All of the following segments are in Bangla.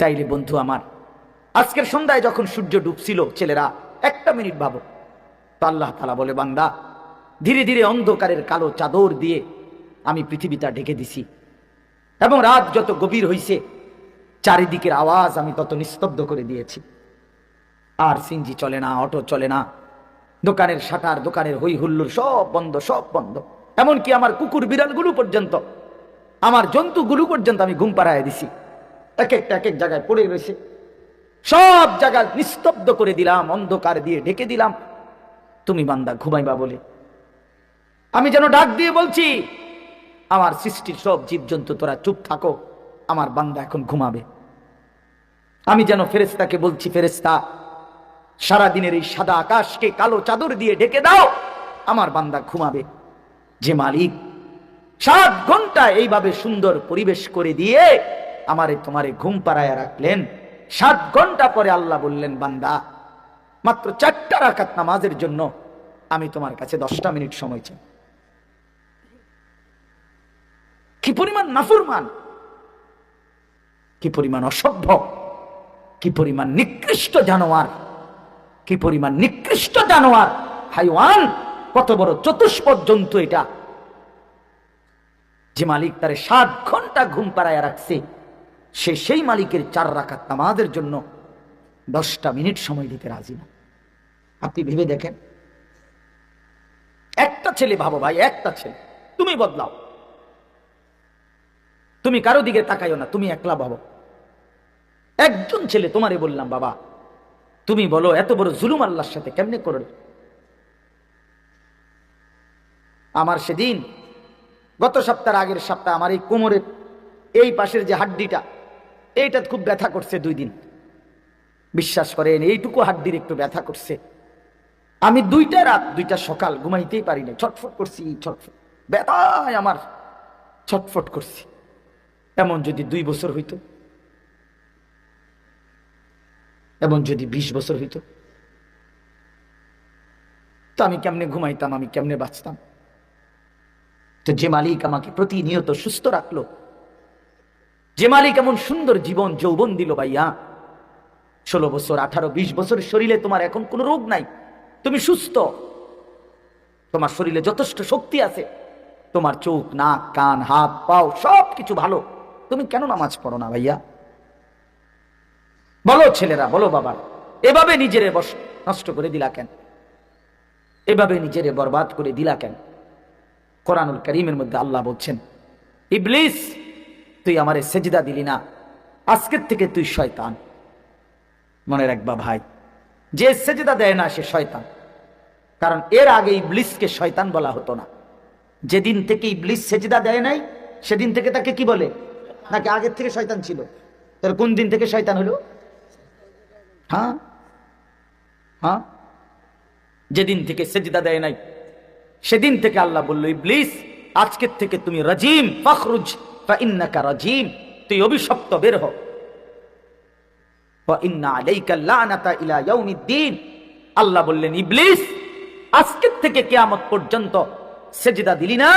তাইলে বন্ধু আমার, আজকের সন্ধ্যায় যখন সূর্য ডুবছিল, ছেলেরা, একটা মিনিট ভাবো। আল্লাহ তালা বলে, বান্দা, ধীরে ধীরে অন্ধকারের কালো চাদর দিয়ে আমি পৃথিবীটা ঢেকে দিছি। এবং রাত যত গভীর হইছে, চারিদিকের আওয়াজ আমি তত নিস্তব্ধ করে দিয়েছি। আর সিনজি চলে না, অটো চলে না, দোকানের শাটার, দোকানের হই হুল্লোর সব বন্ধ সব বন্ধ। এমনকি আমার কুকুর বিড়ালগুলো পর্যন্ত, আমার জন্তুগুলো পর্যন্ত আমি ঘুম পাড়ায় দিছি। এক একটা এক এক জায়গায় পড়ে রয়েছে। সব জায়গায় নিস্তব্ধ করে দিলাম, অন্ধকার দিয়ে ঢেকে দিলাম। তুমি বান্দা, ঘুমাইবা বলে। আমি যেন ডাক দিয়ে বলছি, আমার সৃষ্টির সব জীবজন্তু, তোরা চুপ থাকো, আমার বান্দা এখন ঘুমাবে। আমি যেন ফেরেস্তাকে বলছি ফেরেস্তা সারাদিনের এই সাদা আকাশকে কালো চাদর দিয়ে ঢেকে দাও, আমার বান্দা ঘুমাবে। যে মালিক, সাত ঘণ্টা এইভাবে সুন্দর পরিবেশ করে দিয়ে আমারে তোমারে ঘুম পাড়ায় রাখলেন। সাত ঘণ্টা পরে আল্লাহ বললেন, বান্দা, মাত্র চারটা রাখাত নামাজের জন্য আমি তোমার কাছে দশটা মিনিট সময় চাই। কি পরিমাণ নাফরমান? কি পরিমাণ অসভ্য? কি পরিমাণ নিকৃষ্ট জানোয়ার? কি পরিমাণ নিকৃষ্ট জানোয়ার? হাইওয়ান, কত বড় চতুষ্পদ জন্তু এটা। যে মালিক তারে সাত ঘণ্টা ঘুম পাড়ায় রাখছে সে সেই মালিকের চার রাখাত নামাজের জন্য দশটা মিনিট সময় দিতে রাজি না। আপনি ভেবে দেখেন। একটা ছেলে ভাবো ভাই, একটা ছেলে। তুমি বদলাও। তুমি কারও দিকে তাকাইও না, তুমি একলা ভাবো। একজন ছেলে, তোমারে বললাম, বাবা, তুমি বলো, এত বড় জুলুম আল্লাহর সাথে কেমনে করলে? আমার সেদিন, গত সপ্তাহের আগের সপ্তাহ আমার এই কোমরের এই পাশের যে হাড্ডিটা এইটা খুব ব্যথা করছে দুই দিন। বিশ্বাস করেন, এইটুকু হাড্ডির একটু ব্যথা করছে। আমি দুইটা রাত, দুইটা সকাল ঘুমাইতেই পারি না ছটফট করছি, ছটফট। ব্যথায় আমার ছটফট করছি। এমন যদি দুই বছর হইতো, এমন যদি বিশ বছর হইতো, তো আমি কেমনে ঘুমাইতাম, আমি কেমনে বাঁচতাম? তো যে মালিক আমাকে প্রতিনিয়ত সুস্থ রাখল যে মালিক এমন সুন্দর জীবন যৌবন দিল ভাইয়া। ষোলো বছর, আঠারো, বিশ বছর শরীরে তোমার এখন কোনো রোগ নাই। তুমি সুস্থ। তোমার শরীরে যথেষ্ট শক্তি আছে। তোমার চোখ, নাক, কান, হাত, পাও সব কিছু ভালো। তুমি কেন নামাজ পড়ো না ভাইয়া? বলো ছেলেরা, বলো বাবা। এভাবে নিজেরে বস নষ্ট করে দিলা কেন? এভাবে নিজেরে বরবাদ করে দিলা কেন? কোরআনুল করিমের মধ্যে আল্লাহ বলছেন, ইবলিস তুই আমারে সেজদা দিলি না। আজকের থেকে তুই শয়তান। মনে রাখবা ভাই, যে সেজদা দেয় না সে শয়তান। কারণ এর আগে ইবলিসকে শয়তান বলা হতো না। যেদিন থেকে ইবলিস সেজদা দেয় নাই, সেদিন থেকে তাকে কি বলে? নাকি আগের থেকে শয়তান ছিল? তার কোন দিন থেকে শয়তান হলো? হ্যাঁ? হ্যাঁ? যেদিন থেকে সেজদা দেয় নাই, সেদিন থেকে আল্লাহ বলল, ইবলিস, আজকের থেকে তুমি রাজিম, ফখরুজ। তুই অভিশপ্ত বের হ। আল্লাহ বললেন, ইবলিস, আজকের থেকে কিয়ামত পর্যন্ত দিলি না,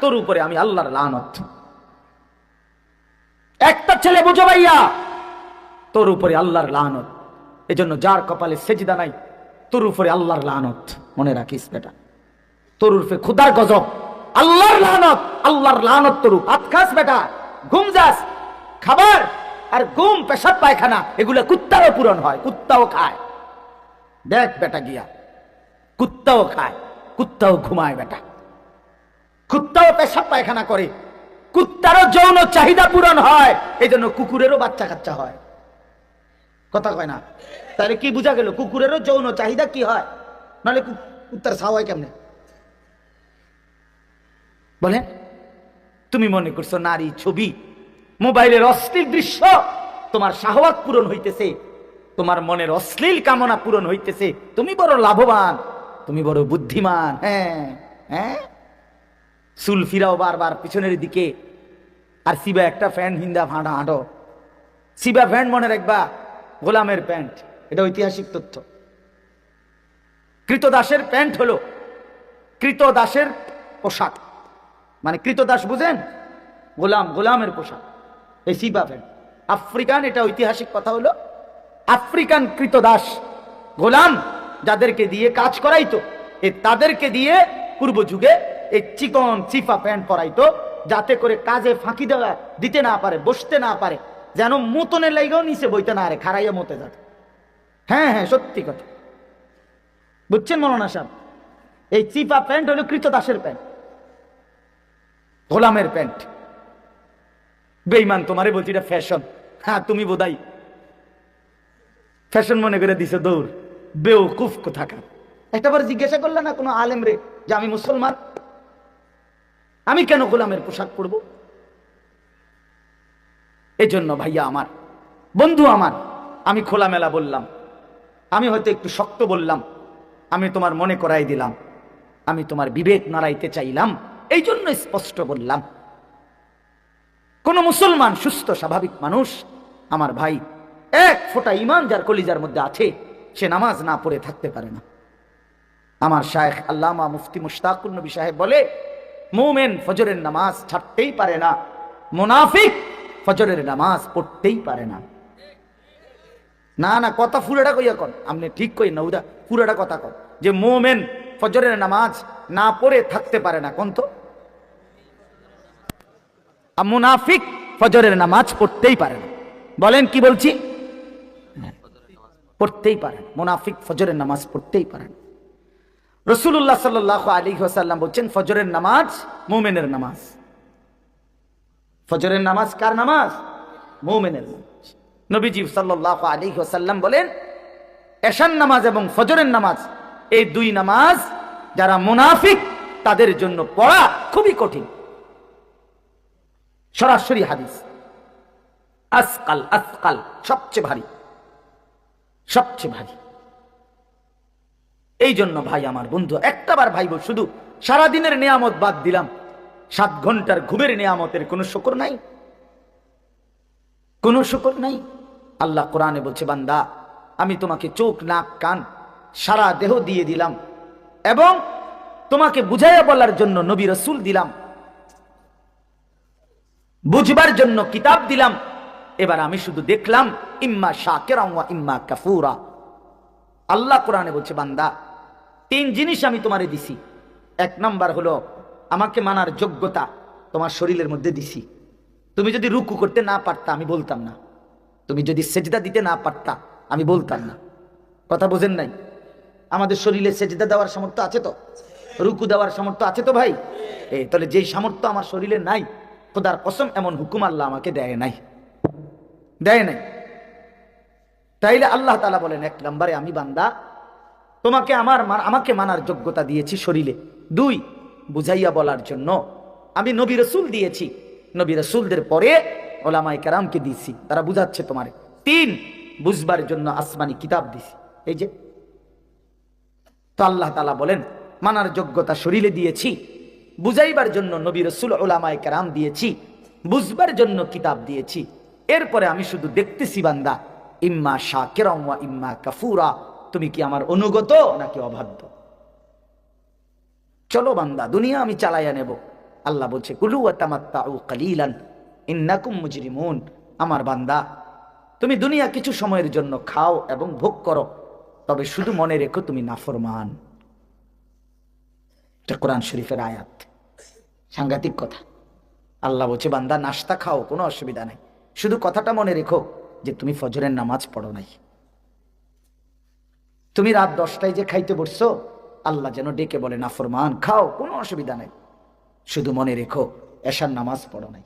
তোর উপরে আমি আল্লাহর লানত। একটা ছেলে বুঝো ভাইয়া, তোর উপরে আল্লাহর লানত। এজন্য যার কপালে সেজদা নাই, তোর উপরে আল্লাহর লানত। মনে রাখিস বেটা, তোর উর্ফে খুদার গজব। আল্লাহর লানত আল্লাহর লানত তোর ভাত খাস বেটা, ঘুম যাস, খাবার আর ঘুম, পেশাব, পায়খানা, এগুলো কুত্তারও পূরণ হয়, কুত্তাও খায়। দেখ বেটা গিয়া, কুত্তাও খায়, কুত্তাও ঘুমায় বেটা। কুত্তাও পেশাব, পায়খানা করে। কুত্তারও যৌন চাহিদা পূরণ হয় এই জন্য কুকুরেরও বাচ্চা কাচ্চা হয়। কথা কয় না? তাহলে কি বোঝা গেল, কুকুরেরও যৌন চাহিদা কি হয়? নাহলে কুত্তার ছাও কেমনে? বলেন। তুমি মনে করছ নারী ছবি? মোবাইলের অশ্লীল দৃশ্য? তোমার শাহওয়াত পূরণ হইতেছে। তোমার মনের অশ্লীল কামনা পূরণ হইতেছে। তুমি বড় লাভবান, তুমি বড় বুদ্ধিমান হ্যাঁ হ্যাঁ? চুল ফিরাও বারবার পিছনের দিকে। আর সিবা একটা ফ্যান হিন্দা ফাঁটা হাঁটো। সিবা প্যান্ট মনে রাখবা, গোলামের প্যান্ট, এটা ঐতিহাসিক তথ্য। কৃতদাসের প্যান্ট হলো, কৃতদাসের পোশাক। মানে কৃতদাস বুঝেন? গোলাম, গোলামের পোশাক। এই সিবা প্যান্ট। আফ্রিকান, এটা ঐতিহাসিক কথা হলো, আফ্রিকান কৃতদাস, গোলাম যাদেরকে দিয়ে কাজ করাইতো, এ তাদেরকে দিয়ে পূর্ব যুগে এই চিকন চিফা প্যান্ট পরাইতো, যাতে করে কাজে ফাঁকি দেওয়া দিতে না পারে, বসতে না পারে, যেন মতনের লাইগাও নিচে বইতে না আরে খারাইয়া মতে যাতে। হ্যাঁ হ্যাঁ সত্যি কথা। বুঝছেন মৌলানা সাহেব? এই চিপা প্যান্ট হলো কৃতদাসের প্যান্ট। গোলামের প্যান্ট। বেইমান তোমারে বলছি এটা ফ্যাশন হ্যাঁ তুমি বোধাই। ফ্যাশন মনে করে দিছে দৌড়। বেউকুফ কোথাকার। একটাবার জিজ্ঞাসা করলে না কোনো আলেম রে যে আমি মুসলমান? আমি কেন গোলামের পোশাক পরব? এজন্য ভাইয়া আমার, বন্ধু আমার, আমি খোলামেলা বললাম। আমি হয়তো একটু শক্ত বললাম। আমি তোমার মনে করাই দিলাম। আমি তোমার বিবেক নাড়াইতে চাইলাম। এই জন্য স্পষ্ট বললাম, কোন মুসলমান সুস্থ, স্বাভাবিক মানুষ, আমার ভাই, এক ফোঁটা ইমান যার কলিজার মধ্যে আছে, সে নামাজ না পড়ে থাকতে পারে না। আমার শায়েখ আল্লামা মুফতি মুশতাকুর নবী সাহেব বলে, মোমেন ফজরের নামাজ ছাড়তেই পারে না, মোনাফিক ফজরের নামাজ পড়তেই পারে না। না না, কথা ফুরাটা কইয়া কন। আপনি ঠিক কই না, উদা পুরাটা কথা কন। যে মোমেন ফজরের নামাজ না পড়ে থাকতে পারে না, কোন তো। মুনাফিক ফজরের নামাজ পড়তেই পারে না। বলেন কি বলছি? পড়তেই পারেন মুনাফিক ফজরের নামাজ পড়তেই পারেন রসুল্লাহ সাল্লাহ আলী সাল্লাম বলছেন, ফজরের নামাজ মোমেনের নামাজ। ফজরের নামাজ কার নামাজ? মোমেনের নামাজ। নবীজি সাল্লাহ আলী সাল্লাম বলেন এশান নামাজ এবং ফজরের নামাজ, এই দুই নামাজ যারা মুনাফিক, তাদের জন্য পড়া খুবই কঠিন। সরাসরি হাদিস। আসকাল আসকাল, সবচেয়ে ভারী। সবচেয়ে ভারী। এই জন্য ভাই আমার বন্ধু, একটাবার ভাইব শুধু সারাদিনের নিয়ামত বাদ দিলাম। সাত ঘণ্টার ঘুমের নিয়ামতের কোনো শুকর নাই? কোনো শুকর নাই? আল্লাহ কোরআনে বলছে, বান্দা, আমি তোমাকে চোখ, নাক, কান সারা দেহ দিয়ে দিলাম এবং তোমাকে বুঝাইয়া বলার জন্য নবী রসুল দিলাম। বুঝবার জন্য কিতাব দিলাম। এবার আমি শুধু দেখলাম, ইম্মা শাকেরা ইম্মা কাফুরা। আল্লাহ কোরআনে বলছে, বান্দা, তিন জিনিস আমি তোমারে দিছি। এক নাম্বার হলো, আমাকে মানার যোগ্যতা তোমার শরীরের মধ্যে দিছি। তুমি যদি রুকু করতে না পারতা, আমি বলতাম না। তুমি যদি সেজদা দিতে না পারতা, আমি বলতাম না। কথা বোঝেন নাই? আমাদের শরীরে সেজদা দেওয়ার সামর্থ্য আছে তো? রুকু দেওয়ার সামর্থ্য আছে তো ভাই? এই তাহলে যেই সামর্থ্য আমার শরীরে নাই খোদার কসম, এমন হুকুম আল্লাহ আমাকে দেয় নাই। দেয় নাই। তাইলে আল্লাহ তালা বলেন, এক নম্বরে আমি বান্দা, তোমাকে আমার আমাকে মানার যোগ্যতা দিয়েছি শরীরে। দুই, বুঝাইয়া বলার জন্য আমি নবী রসুল দিয়েছি। নবী রসুলদের পরে ওলামাই কারামকে দিয়েছি। তারা বুঝাচ্ছে তোমারে। তিন, বুঝবার জন্য আসমানি কিতাব দিছি এই যে। তো আল্লাহ তালা বলেন, মানার যোগ্যতা শরীরে দিয়েছি বুঝাইবার জন্য নবী রসুল ওলামায় কেরাম দিয়েছি, বুঝবার জন্য কিতাব দিয়েছি। এরপরে আমি শুধু দেখতেছি বান্দা, ইম্মা শাকেরম ওয়া ইম্মা কাফুরা। তুমি কি আমার অনুগত নাকি অবাধ্য? চলো বান্দা, দুনিয়া আমি চালাইয়া নেব। আল্লাহ বলছে, কুলু কালিলান, ইন্নাকুম আমার বান্দা, তুমি দুনিয়া কিছু সময়ের জন্য খাও এবং ভোগ করো, তবে শুধু মনে রেখো তুমি নাফরমান। এটা কোরআন শরীফের আয়াত। সাংঘাতিক কথা। আল্লাহ বলছে, বান্দা নাস্তা খাও, কোনো অসুবিধা নাই। শুধু কথাটা মনে রেখো যে তুমি ফজরের নামাজ পড়ো নাই। তুমি রাত দশটায় যে খাইতে বসছো, আল্লাহ যেন ডেকে বলে নাফরমান খাও, কোনো অসুবিধা নাই। শুধু মনে রেখো, এশার নামাজ পড়ো নাই।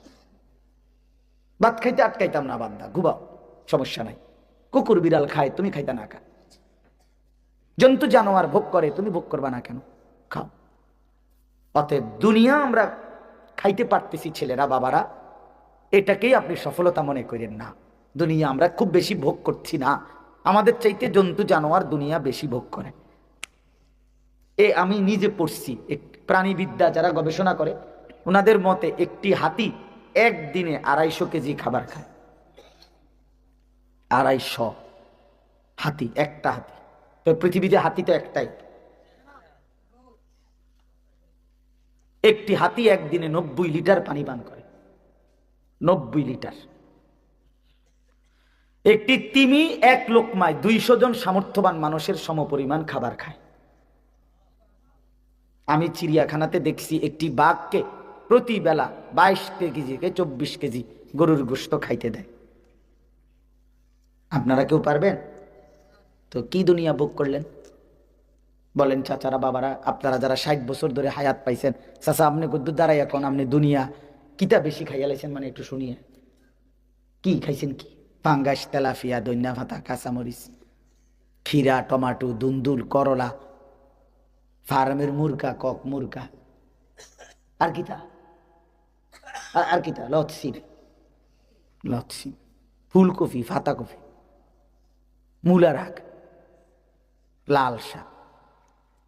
ভাত খাইতে আটকাইতাম না, বান্দা ঘুবাও সমস্যা নাই। কুকুর, বিড়াল খায়, তুমি খাইতে না খা। জন্তু, জানোয়ার ভোগ করে, তুমি ভোগ করবা না কেন? খাও। অতএব দুনিয়া আমরা খাইতে পারতেছি ছেলেরা, বাবারা। এটাকেই আপনি সফলতা মনে করেন না। দুনিয়া আমরা খুব বেশি ভোগ করছি না। আমাদের চাইতে জন্তু জানোয়ার দুনিয়া বেশি ভোগ করে। এ আমি নিজে পড়ছি প্রাণীবিদ্যা যারা গবেষণা করে, ওনাদের মতে একটি হাতি একদিনে আড়াইশো কেজি খাবার খায়। আড়াইশো হাতি, একটা হাতি। তো পৃথিবীতে হাতি তো একটাই। একটি হাতি একদিনে নব্বই লিটার পানি পান করে। নব্বই লিটার। একটি তিমি এক লোকমায় দুইশো জন সামর্থ্যবান মানুষের সমপরিমাণ খাবার খায়। আমি চিড়িয়াখানাতে দেখছি একটি বাঘকে প্রতি বেলা বাইশ কেজি থেকে চব্বিশ কেজি গরুর গোস্ত খাইতে দেয়। আপনারা কেউ পারবেন? তো কি দুনিয়া ভোগ করলেন? বলেন, চাচারা, বাবারা, আপনারা যারা ষাট বছর ধরে হায়াত পাইছেন, চাচা, আপনি কদ্দু দাঁড়াই এখন আপনি দুনিয়া কিতা বেশি খাইয়া লাইছেন মানে একটু শুনিয়ে। কি খাইছেন কি? পাঙ্গাস, তেলাফিয়া দৈন্যা ভাতা কাঁচামরিচ খিরা টমাটো, দুন্দুল, করলা, ফার্মের মুরগা, কক মুরগা। আর কিতা? আর- কিতা? লতসির লতসি ফুলকপি ফাতা কপি মূলা রাগ লাল শাক।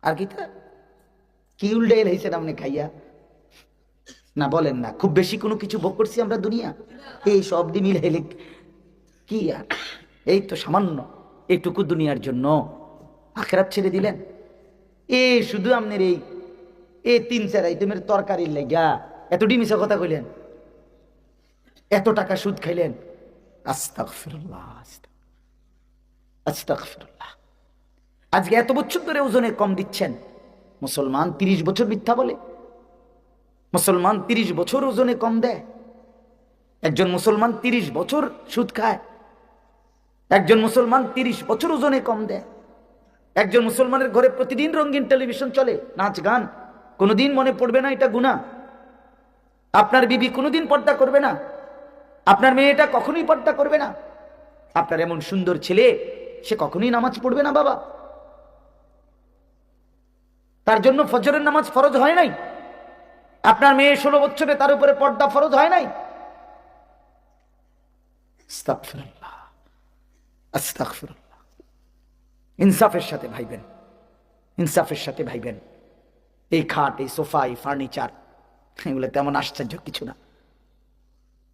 আর কিতা কি উল্টে এলাইছেন আপনি খাইয়া? না বলেন না, খুব বেশি কোনো কিছু ভোগ করছি আমরা দুনিয়া? এই সব দিন মিলাইলে কি আর? এই তো সামান্য এইটুকু দুনিয়ার জন্য। আখেরাত ছেড়ে দিলেন? এ শুধু আপনার এই, এ তিন চার আইটেমের তরকারির লেগা, এত ডিমিসা কথা কইলেন? এত টাকা সুদ খাইলেন? আস্তাগফিরুল্লাহ আস্তাগফিরুল্লাহ। আজকে এত বছর ধরে ওজনে কম দিচ্ছেন। মুসলমান তিরিশ বছর মিথ্যা বলে। মুসলমান তিরিশ বছর ওজনে কম দেয়। একজন মুসলমান তিরিশ বছর সুদ খায়। একজন মুসলমান তিরিশ বছর ওজনে কম দেয়। একজন মুসলমানের ঘরে প্রতিদিন রঙিন টেলিভিশন চলে, নাচ, গান, কোনোদিন মনে পড়বে না এটা গুণা আপনার বিবি কোনোদিন পর্দা করবে না। আপনার মেয়েটা কখনোই পর্দা করবে না। আপনার এমন সুন্দর ছেলে, সে কখনোই নামাজ পড়বে না বাবা। তার জন্য ফজরের নামাজ ফরজ হয় নাই? আপনার মেয়ে ষোলো বছরে তার উপরে পর্দা ফরজ হয় নাই। ইনসাফের সাথে ভাইবেন, ইনসাফের সাথে ভাইবেন। এই খাট, এই সোফা, এই ফার্নিচার, এগুলো তেমন আশ্চর্য কিছু না।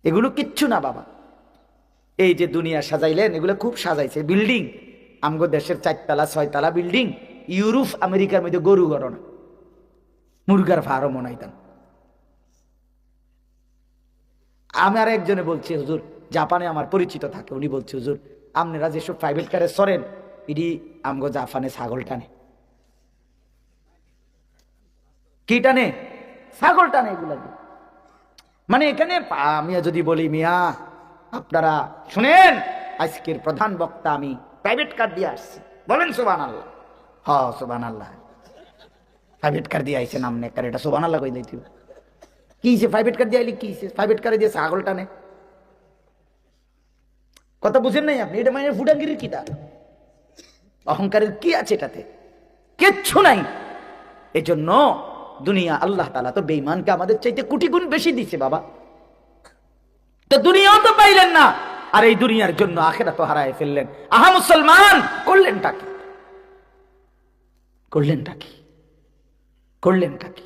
এগুলো কিচ্ছু না বাবা। এই যে দুনিয়া সাজাইলেন, এগুলো খুব সাজাইছে। বিল্ডিং, আমগো দেশের চারতলা, ছয়তলা বিল্ডিং। ইউরোপ, আমেরিকার মধ্যে গরু গড়না। মুরগার ফার্মও মনাইতাম আমি আর একজনে বলছি, হুজুর, জাপানে আমার পরিচিত থাকে। উনি বলছে, হুজুর, আপনারা যেসব প্রাইভেট কারে সরেন এটি আমগো জাপানে ছাগল টানে। কি টানে? ছাগল টানে এগুলা মানে এখানে আমি যদি বলি, মিয়া, আপনারা শুনেন, আজকের প্রধান বক্তা আমি প্রাইভেট কার দিয়ে আসছি। বলেন সুবান আল্লাহ হ আল্লাহ প্রাইভেট কার দিয়ে আইসে নাম নেকার এটা আল্লাহ কই প্রাইভেট কার দিয়ে আইলে প্রাইভেট কারে দিয়ে কথা বুঝেন নাই আপনি? এটা মানে কি তা অহংকারের কি আছে এটাতে? কিচ্ছু নাই। এজন্য দুনিয়া আল্লাহ তালা তো বেইমানকে আমাদের চাইতে কোটি গুণ বেশি দিছে, বাবা। তো দুনিয়াও তো পাইলেন না। আর এই দুনিয়ার জন্য আখেরা তো হারায় ফেললেন। আহা মুসলমান করলেন কি? করলেনটা কি করলেনটা কি